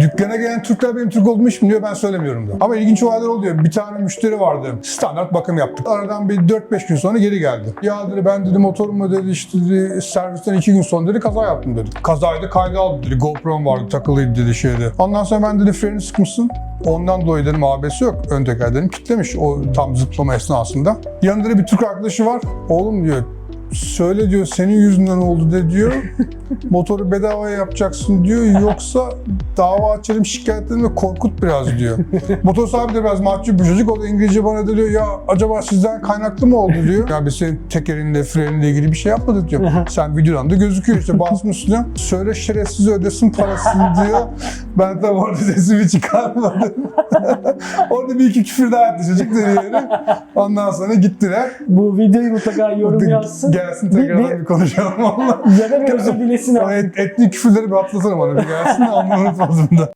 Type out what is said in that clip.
Dükkana gelen Türkler benim Türk olduğumu hiç bilmiyor ben söylemiyorum da. Ama ilginç olaylar oluyor. Bir tane müşteri vardı. Standart bakım yaptık. Aradan bir 4-5 gün sonra geri geldi. Ya dedi ben dedi motorumu dedi işte dedi, servisten 2 gün sonra dedi kaza yaptım dedi. Kazayı da kayda aldı dedi. GoPro'm vardı takılıydı dedi şeyde. Ondan sonra ben dedi freni sıkmışsın. Ondan dolayı dedim ABS yok. Ön teker dedim kitlemiş o tam zıplama esnasında. Yanında da bir Türk arkadaşı var. Oğlum diyor söyle diyor senin yüzünden oldu de diyor. Motoru bedavaya yapacaksın diyor. Yoksa dava açarım şikayetlerim ve korkut biraz diyor. Motor sahibi de biraz mahcup bir çocuk. O da İngilizce bana diyor ya acaba sizden kaynaklı mı oldu diyor. Ya biz senin tekerinle freninle ilgili bir şey yapmadık diyor. Sen videodan da gözüküyor işte basmışsın. Söyle şerefsiz ödesin parasını diyor. Ben de orada sesimi çıkarmadım. orada bir iki küfür daha etti çocuk yani. Ondan sonra gittiler. Bu videoyu mutlaka yorum yazsın. Gelsin Bir- tekrardan bir- bir, konuşalım valla. Ya da bir özür dilesin artık. et, etli küfürleri bir atlatalım onu bir gelsin de unutmadım da.